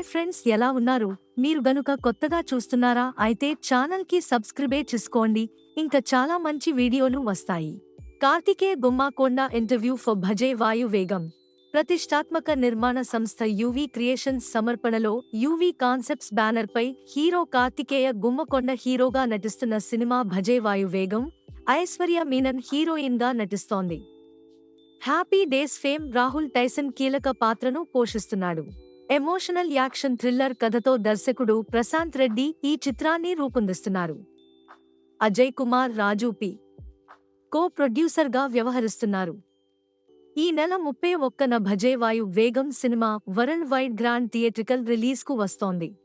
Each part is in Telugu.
హాయ్ ఫ్రెండ్స్ ఎలా ఉన్నారు? మీరు గనుక కొత్తగా చూస్తున్నారా అయితే ఛానల్కి సబ్స్క్రైబే చేసుకోండి. ఇంకా చాలా మంచి వీడియోలు వస్తాయి. కార్తికేయ గుమ్మాకొండ ఇంటర్వ్యూ ఫర్ భజే వాయు వేగం. ప్రతిష్టాత్మక నిర్మాణ సంస్థ యువి క్రియేషన్స్ సమర్పణలో యువి కాన్సెప్ట్స్ బ్యానర్ పై హీరో కార్తికేయ గుమ్మకొండ హీరోగా నటిస్తున్న సినిమా భజే వాయు వేగం ఐశ్వర్య మీనన్ హీరోయిన్గా నటిస్తోంది. Happy days fame Rahul Tyson కీలక పాత్రను పోషిస్తున్నాడు. ఎమోషనల్ యాక్షన్ థ్రిల్లర్ కథతో దర్శకుడు ప్రశాంత్ రెడ్డి ఈ చిత్రాన్ని రూపొందిస్తున్నారు. అజయ్ కుమార్ రాజు పి. కో ప్రొడ్యూసర్గా వ్యవహరిస్తున్నారు. ఈ నెల ముప్పై ఒక్కన భజేవాయు వేగం సినిమా వరల్డ్ వైడ్ గ్రాండ్ థియేట్రికల్ రిలీజ్కు వస్తోంది.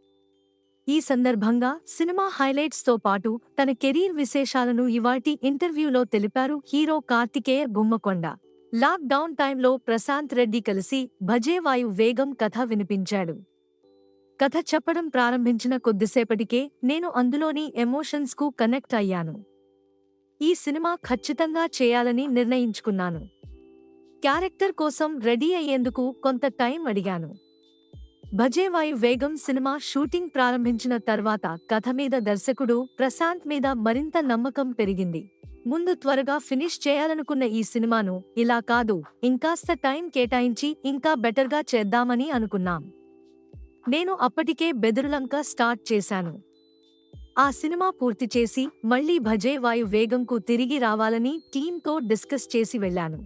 ఈ సందర్భంగా సినిమా హైలైట్స్తో పాటు తన కెరీర్ విశేషాలను ఇవాటి ఇంటర్వ్యూలో తెలిపారు hero Karthikeya Gummakonda lockdown టైంలో ప్రశాంత్ రెడ్డి కలిసి భజేవాయు వేగం కథ వినిపించాడు. కథ చెప్పడం ప్రారంభించిన కొద్దిసేపటికే నేను అందులోని ఎమోషన్స్కు కనెక్ట్ అయ్యాను. ఈ సినిమా ఖచ్చితంగా చేయాలని నిర్ణయించుకున్నాను. క్యారెక్టర్ కోసం రెడీ అయ్యేందుకు కొంత టైం అడిగాను. భజేవాయు వేగం సినిమా షూటింగ్ ప్రారంభించిన తర్వాత కథ మీద దర్శకుడు ప్రశాంత్ మీద మరింత నమ్మకం పెరిగింది. ముందు త్వరగా ఫినిష్ చేయాలనుకున్న ఈ సినిమాను ఇలా కాదు ఇంకాస్త టైం కేటాయించి ఇంకా బెటర్గా చేద్దామని అనుకున్నాం. నేను అప్పటికే బెదురులంక స్టార్ట్ చేశాను. ఆ సినిమా పూర్తి చేసి మళ్ళీ భజే వాయు వేగంకు తిరిగి రావాలని టీంతో డిస్కస్ చేసి వెళ్ళాను.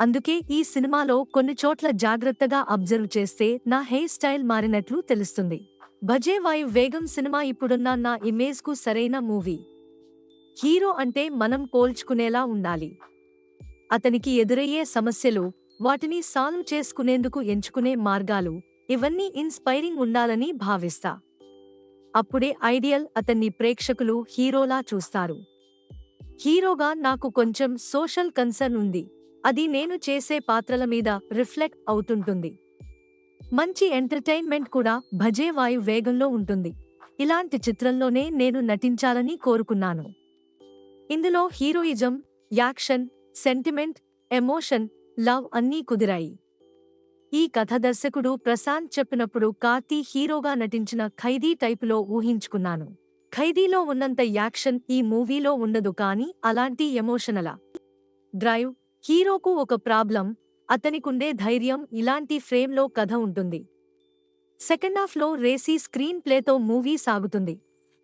అందుకే ఈ సినిమాలో కొన్ని చోట్ల జాగ్రత్తగా అబ్జర్వ్ చేస్తే నా హెయిర్ స్టైల్ మారినట్లు తెలుస్తుంది. భజే వాయు వేగం సినిమా ఇప్పుడున్న నా ఇమేజ్కు సరైన మూవీ. హీరో అంటే మనం పోల్చుకునేలా ఉండాలి. అతనికి ఎదురయ్యే సమస్యలు వాటిని సాల్వ్ చేసుకునేందుకు ఎంచుకునే మార్గాలు ఇవన్నీ ఇన్స్పైరింగ్ ఉండాలని భావిస్తా. అప్పుడే ఐడియల్ అతన్ని ప్రేక్షకులు హీరోలా చూస్తారు. హీరోగా నాకు కొంచెం సోషల్ కన్సర్న్ ఉంది. అది నేను చేసే పాత్రల మీద రిఫ్లెక్ట్ అవుతుంటుంది. మంచి ఎంటర్టైన్మెంట్ కూడా భజే వాయు వేగంలో ఉంటుంది. ఇలాంటి చిత్రంలోనే నేను నటించాలని కోరుకున్నాను. ఇందులో heroism action sentiment emotion love అన్నీ కుదిరాయి. ఈ కథ దర్శకుడు ప్రశాంత్ చెప్పినప్పుడు కార్తీ హీరోగా నటించిన ఖైదీ టైపులో ఊహించుకున్నాను. ఖైదీలో ఉన్నంత యాక్షన్ ఈ మూవీలో ఉండదు కానీ అలాంటి ఎమోషనల. డ్రైవ్ హీరోకు ఒక ప్రాబ్లం అతనికుండే ధైర్యం ఇలాంటి ఫ్రేమ్లో కథ ఉంటుంది. సెకండ్ హాఫ్లో రేసీ స్క్రీన్ ప్లేతో మూవీ సాగుతుంది.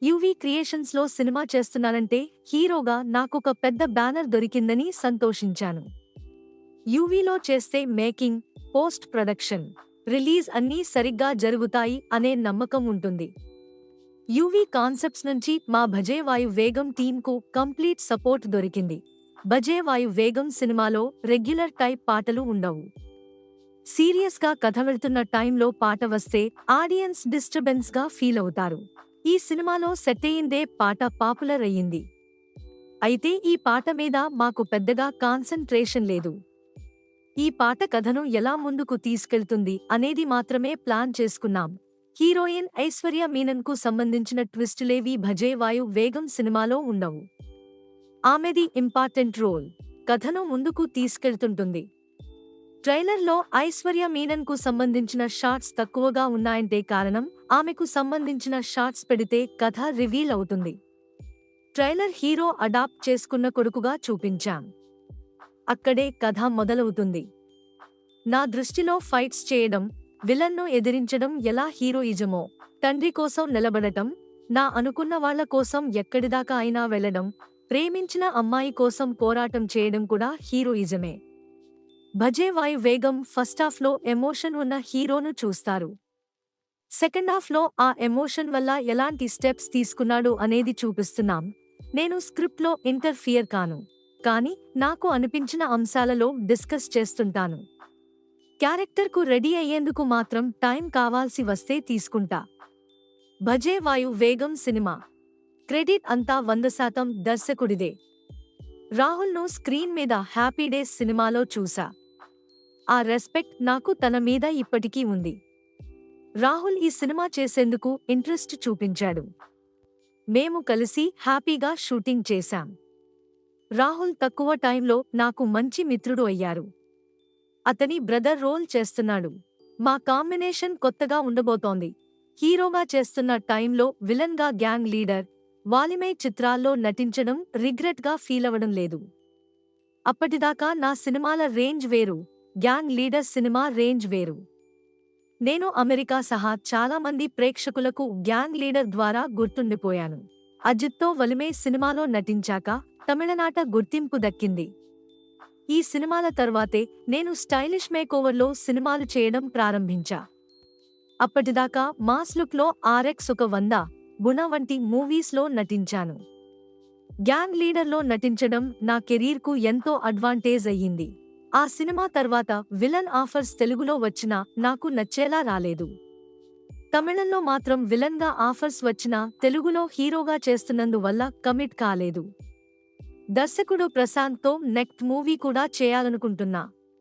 యువీ క్రియేషన్స్లో సినిమా చేస్తున్నానంటే హీరోగా నాకొక పెద్ద బ్యానర్ దొరికిందని సంతోషించాను. యువీలో చేస్తే మేకింగ్ పోస్ట్ ప్రొడక్షన్ రిలీజ్ అన్నీ సరిగ్గా జరుగుతాయి అనే నమ్మకం ఉంటుంది. యువీ కాన్సెప్ట్స్ నుంచి మా భజే వాయు వేగం టీంకు కంప్లీట్ సపోర్ట్ దొరికింది. భజే వాయు వేగం సినిమాలో రెగ్యులర్ టైప్ పాటలు ఉండవు. సీరియస్గా కథ వెళ్తున్న టైంలో పాట వస్తే ఆడియన్స్ డిస్టర్బెన్స్గా ఫీల్ అవుతారు. ఈ సినిమాలో సెట్ పాట పాపులర్ అయ్యింది. అయితే ఈ పాట మీద మాకు పెద్దగా కాన్సంట్రేషన్ లేదు. ఈ పాట కథను ఎలా ముందుకు తీసుకెళ్తుంది అనేది మాత్రమే ప్లాన్ చేసుకున్నాం. హీరోయిన్ ఐశ్వర్య మీనన్కు సంబంధించిన ట్విస్టులేవి భజే వాయు వేగం సినిమాలో ఉండవు. ఆమెది ఇంపార్టెంట్ రోల్. కథను ముందుకు తీసుకెళ్తుంటుంది. ట్రైలర్లో ఐశ్వర్య మీనన్కు సంబంధించిన షార్ట్స్ తక్కువగా ఉన్నాయంటే కారణం ఆమెకు సంబంధించిన షార్ట్స్ పెడితే కథ రివీల్ అవుతుంది. ట్రైలర్ హీరో అడాప్ట్ చేసుకున్న కొడుకుగా చూపించాం. అక్కడే కథ మొదలవుతుంది. నా దృష్టిలో ఫైట్స్ చేయడం విలన్ను ఎదిరించడం ఎలా హీరోయిజమో తండ్రి కోసం నిలబడటం నా అనుకున్న వాళ్ళ కోసం ఎక్కడిదాకా అయినా వెళ్ళడం ప్రేమించిన అమ్మాయి కోసం పోరాటం చేయడం కూడా హీరోయిజమే. భజే వాయు వేగం ఫస్ట్ హాఫ్లో ఎమోషన్ ఉన్న హీరోను చూస్తారు. సెకండ్ హాఫ్లో ఆ ఎమోషన్ వల్ల ఎలాంటి స్టెప్స్ తీసుకున్నాడు అనేది చూపిస్తున్నాం. నేను స్క్రిప్ట్లో ఇంటర్ఫియర్ కాను. కానీ నాకు అనిపించిన అంశాలలో డిస్కస్ చేస్తుంటాను. క్యారెక్టర్కు రెడీ అయ్యేందుకు మాత్రం టైం కావాల్సి వస్తే తీసుకుంటా. భజే వాయు వేగం సినిమా. క్రెడిట్ అంతా వంద శాతం దర్శకుడిదే. రాహుల్ను స్క్రీన్ మీద హ్యాపీ డేస్ సినిమాలో చూసా. ఆ రెస్పెక్ట్ నాకు తన మీద ఇప్పటికీ ఉంది. రాహుల్ ఈ సినిమా చేసేందుకు ఇంట్రెస్ట్ చూపించాడు. మేము కలిసి హ్యాపీగా షూటింగ్ చేశాం. రాహుల్ తక్కువ టైంలో నాకు మంచి మిత్రుడు అయ్యారు. అతని బ్రదర్ రోల్ చేస్తున్నాడు. మా కాంబినేషన్ కొత్తగా ఉండబోతోంది. హీరోగా చేస్తున్న టైంలో విలన్గా గ్యాంగ్ లీడర్ వాలిమై చిత్రాల్లో నటించడం రిగ్రెట్గా ఫీలవడం లేదు. అప్పటిదాకా నా సినిమాల రేంజ్ వేరు గ్యాంగ్ లీడర్ సినిమా రేంజ్ వేరు. నేను అమెరికా సహా చాలా మంది ప్రేక్షకులకు గ్యాంగ్ లీడర్ ద్వారా గుర్తుండిపోయాను. అజిత్తో వలిమే సినిమాలో నటించాక తమిళనాట గుర్తింపు దక్కింది. ఈ సినిమాల తర్వాతే నేను స్టైలిష్ మేకోవర్లో సినిమాలు చేయడం ప్రారంభించా. అప్పటిదాకా మాస్ లుక్లో ఆర్ఎక్స్ ఒక వంద గుణ వంటి మూవీస్లో నటించాను. గ్యాంగ్ లీడర్లో నటించడం నా కెరీర్కు ఎంతో అడ్వాంటేజ్ అయ్యింది. ఆ సినిమా తర్వాత విలన్ ఆఫర్స్ తెలుగులో వచ్చినా నాకు నచ్చేలా రాలేదు. తమిళంలో మాత్రం విలన్గా ఆఫర్స్ వచ్చినా తెలుగులో హీరోగా చేస్తున్నందువల్ల కమిట్ కాలేదు. దర్శకుడు ప్రశాంత్తో నెక్స్ట్ మూవీ కూడా చేయాలనుకుంటున్నా.